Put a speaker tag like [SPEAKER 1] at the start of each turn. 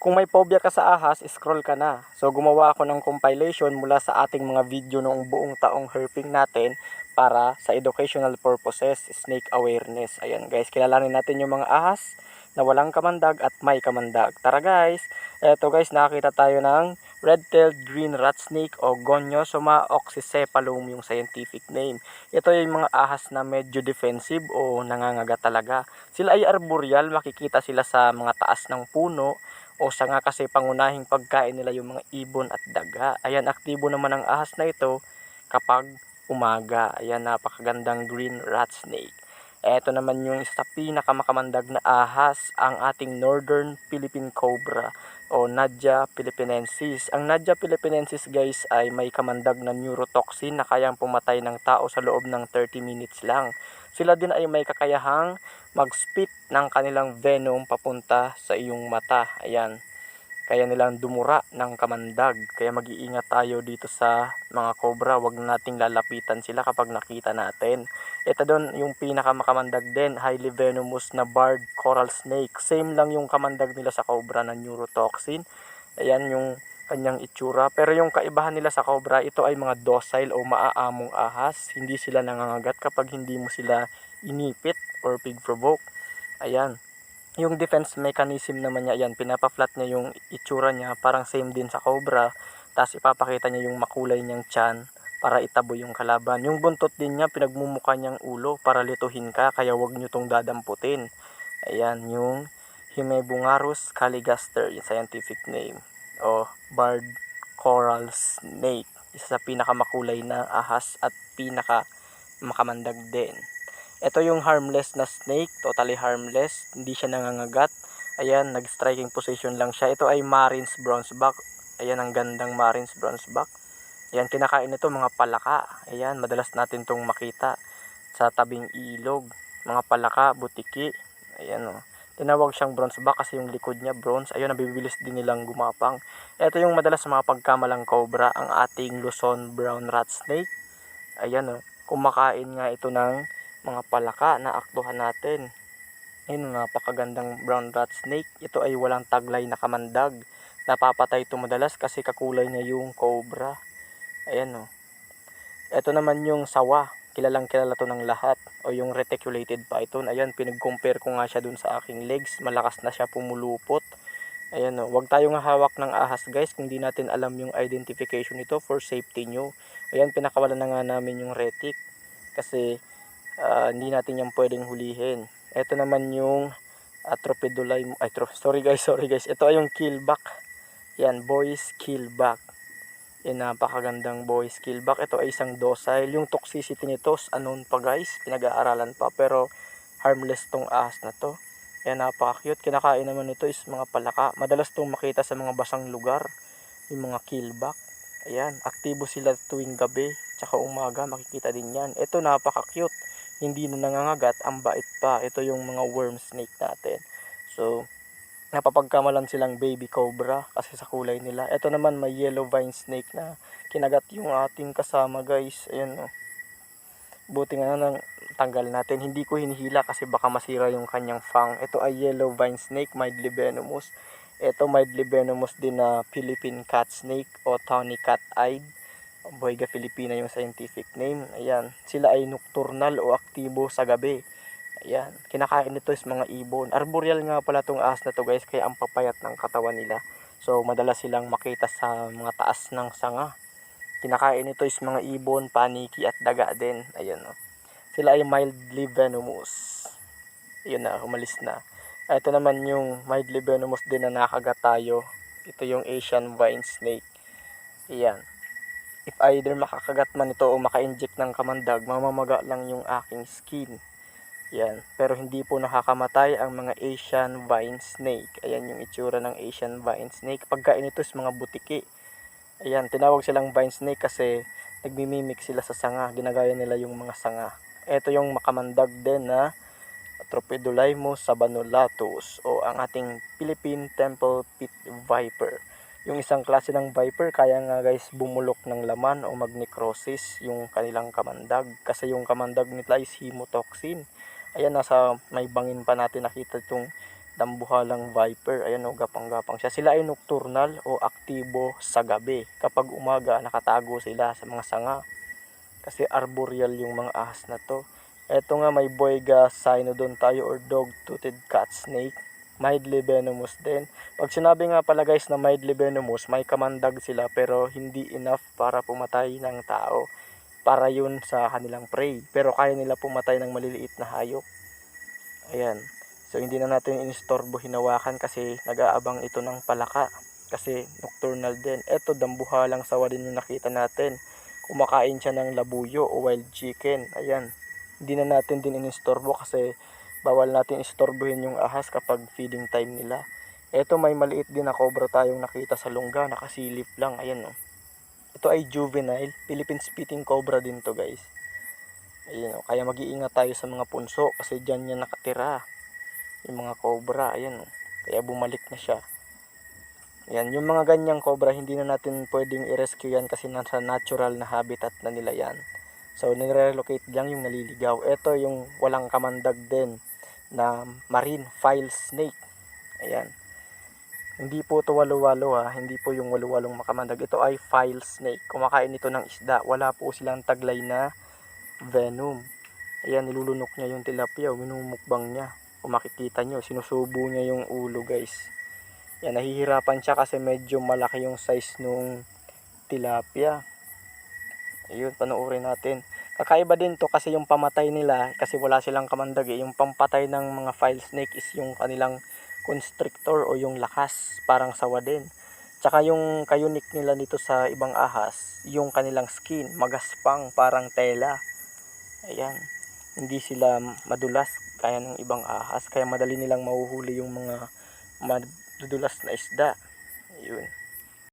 [SPEAKER 1] Kung may phobia ka sa ahas, scroll ka na. So gumawa ako ng compilation mula sa ating mga video noong buong taong herping natin para sa educational purposes, snake awareness. Ayan guys, kilalanin natin yung mga ahas na walang kamandag at may kamandag. Tara guys, eto guys, nakakita tayo ng red-tailed green rat snake o Gonyosoma oxycephalum yung scientific name. Ito yung mga ahas na medyo defensive o nangangaga talaga. Sila ay arboreal, makikita sila sa mga taas ng puno o siya nga kasi pangunahing pagkain nila yung mga ibon at daga. Ayan, aktibo naman ang ahas na ito kapag umaga. Ayan, napakagandang green rat snake. Ito naman yung isa sa pinakamakamandag na ahas, ang ating Northern Philippine Cobra o Nadia philippinensis. Ang Nadia philippinensis guys ay may kamandag na neurotoxin na kayang pumatay ng tao sa loob ng 30 minutes lang. Sila din ay may kakayahang mag-spit ng kanilang venom papunta sa iyong mata. Ayan. Kaya nilang dumura ng kamandag. Kaya mag-iingat tayo dito sa mga cobra. Huwag nating lalapitan sila kapag nakita natin. Ito doon yung pinakamakamandag din, highly venomous na barred coral snake. Same lang yung kamandag nila sa cobra na neurotoxin. Ayan yung kanyang itsura. Pero yung kaibahan nila sa cobra, ito ay mga docile o maaamong ahas. Hindi sila nangangagat kapag hindi mo sila inipit or pig provoke. Ayan. Yung defense mechanism naman niya, ayan, pinapa-flat niya yung itsura niya, parang same din sa cobra. Tapos ipapakita niya yung makulay niyang chan para itabo yung kalaban. Yung buntot din niya, pinagmumuka niyang ulo para lituhin ka, kaya wag niyo tong dadamputin. Ayan, yung Himebungarus caligaster, yung scientific name. O barred coral snake. Isa sa pinakamakulay na ahas at pinaka makamandag din. Ito yung harmless na snake, totally harmless, hindi siya nangangagat. Ayan, nag-striking position lang siya. Ito ay Marines bronzeback. Ayan, ang gandang Marines bronzeback. Ayan, kinakain ito mga palaka. Ayan, madalas natin tong makita sa tabing ilog. Mga palaka, butiki. Ayan o. Tinawag siyang bronzeback kasi yung likod niya bronze. Ayun, nabibilis din nilang gumapang. Ito yung madalas mga pagkamalang cobra, ang ating Luzon brown rat snake. Ayan o, kumakain nga ito ng mga palaka na aktuhan natin. Ayun, napakagandang brown rat snake. Ito ay walang taglay na kamandag. Napapatay ito madalas kasi kakulay niya yung cobra. Ayan o. Ito naman yung sawa. Kilalang kilala to ng lahat. O yung reticulated python. Ayan, pinag-compare ko nga siya dun sa aking legs. Malakas na siya pumulupot. Ayan o. Huwag tayong hawak ng ahas guys kung di natin alam yung identification nito for safety nyo. Ayan, pinakawalan na nga namin yung retic. Kasi ah, hindi natin yan pwedeng hulihin. Ito naman yung Atropedolai, ay sorry guys, sorry guys. Ito ay yung killback. Yan, boys killback. Yan, napakagandang boys killback. Ito ay isang docile. Yung toxicity nito, unknown pa guys. Pinag-aaralan pa. Pero harmless tong ahas na to. Yan, napaka-cute. Kinakain naman nito is mga palaka. Madalas tong makita sa mga basang lugar. Yung mga killback. Ayan, aktibo sila tuwing gabi. Tsaka umaga, makikita din yan. Ito, napaka-cute hindi na nangangagat, ang bait pa. Ito yung mga worm snake natin. So, napapagkamalan silang baby cobra kasi sa kulay nila. Ito naman may yellow vine snake na kinagat yung ating kasama guys. Ayan o. Buti nga nang tanggal natin. Hindi ko hinihila kasi baka masira yung kanyang fang. Ito ay yellow vine snake, mildly venomous. Ito mildly venomous din na Philippine cat snake o tawny cat-eyed. Boyga Filipina yung scientific name. Ayan. Sila ay nocturnal o aktibo sa gabi. Ayan. Kinakain nito is mga ibon. Arboreal nga pala tong ahas na to guys. Kaya ang papayat ng katawan nila. So madalas silang makita sa mga taas ng sanga. Kinakain nito is mga ibon, paniki at daga din. Ayan o. Sila ay mildly venomous. Yun na, umalis na. Ito naman yung mildly venomous din na nakagat tayo. Ito yung Asian vine snake. Ayan if either makakagat man ito o maka-inject ng kamandag, mamamaga lang yung aking skin. Yan. Pero hindi po nakakamatay ang mga Asian vine snake. Ayan yung itsura ng Asian vine snake. Pagkain ito is mga butiki. Ayan, tinawag silang vine snake kasi nagmimimik sila sa sanga. Ginagaya nila yung mga sanga. Ito yung makamandag din na Tropidolaemus sabanulatus o ang ating Philippine Temple Pit Viper yung isang klase ng viper kaya nga guys bumulok ng laman o magnecrosis yung kanilang kamandag kasi yung kamandag nila is hemotoxin ayan nasa may bangin pa natin nakita itong dambuhalang viper. Ayan o, gapang-gapang siya. Sila ay nocturnal o aktibo sa gabi. Kapag umaga, nakatago sila sa mga sanga. Kasi arboreal yung mga ahas na to. Eto nga may boyga cynodon tayo or dog-toothed cat snake. Mildly venomous din. Pag sinabi nga pala guys na mildly venomous, may kamandag sila pero hindi enough para pumatay ng tao. Para yun sa kanilang prey. Pero kaya nila pumatay ng maliliit na hayop. Ayan. So hindi na natin inistorbo hinawakan kasi nag-aabang ito ng palaka. Kasi nocturnal din. Eto dambuhalang sawa din yung nakita natin. Kumakain siya ng labuyo o wild chicken. Ayan. Hindi na natin din inistorbo kasi bawal natin istorbohin yung ahas kapag feeding time nila. Eto may maliit din na cobra tayong nakita sa lungga. Nakasilip lang. Ayan o. Ito ay juvenile. Philippine spitting cobra din to guys. Ayan o. Kaya mag-iingat tayo sa mga punso kasi dyan niya nakatira yung mga cobra ayan oh. kaya bumalik na siya yan yung mga ganyang cobra hindi na natin pwedeng i-rescue yan kasi nasa natural na habitat na nila yan so nire-relocate lang yung naliligaw ito yung walang kamandag din na marine file snake. Ayan. Hindi po to walo-walo ha. Hindi po yung walo-walong makamandag. Ito ay file snake. Kumakain ito ng isda. Wala po silang taglay na venom. Ayan nilulunok niya yung tilapia. Minumukbang niya. Kung makikita nyo, sinusubo niya yung ulo guys. Yan, nahihirapan siya kasi medyo malaki yung size nung tilapia. Ayun, panoorin natin. Kakaiba din to kasi yung pamatay nila, kasi wala silang kamandag eh. Yung pampatay ng mga file snake is yung kanilang constrictor o yung lakas, parang sawa din. Tsaka yung kayunik nila nito sa ibang ahas, yung kanilang skin, magaspang, parang tela. Ayan, hindi sila madulas kaya ng ibang ahas kaya madali nilang mahuhuli yung mga madudulas na isda yun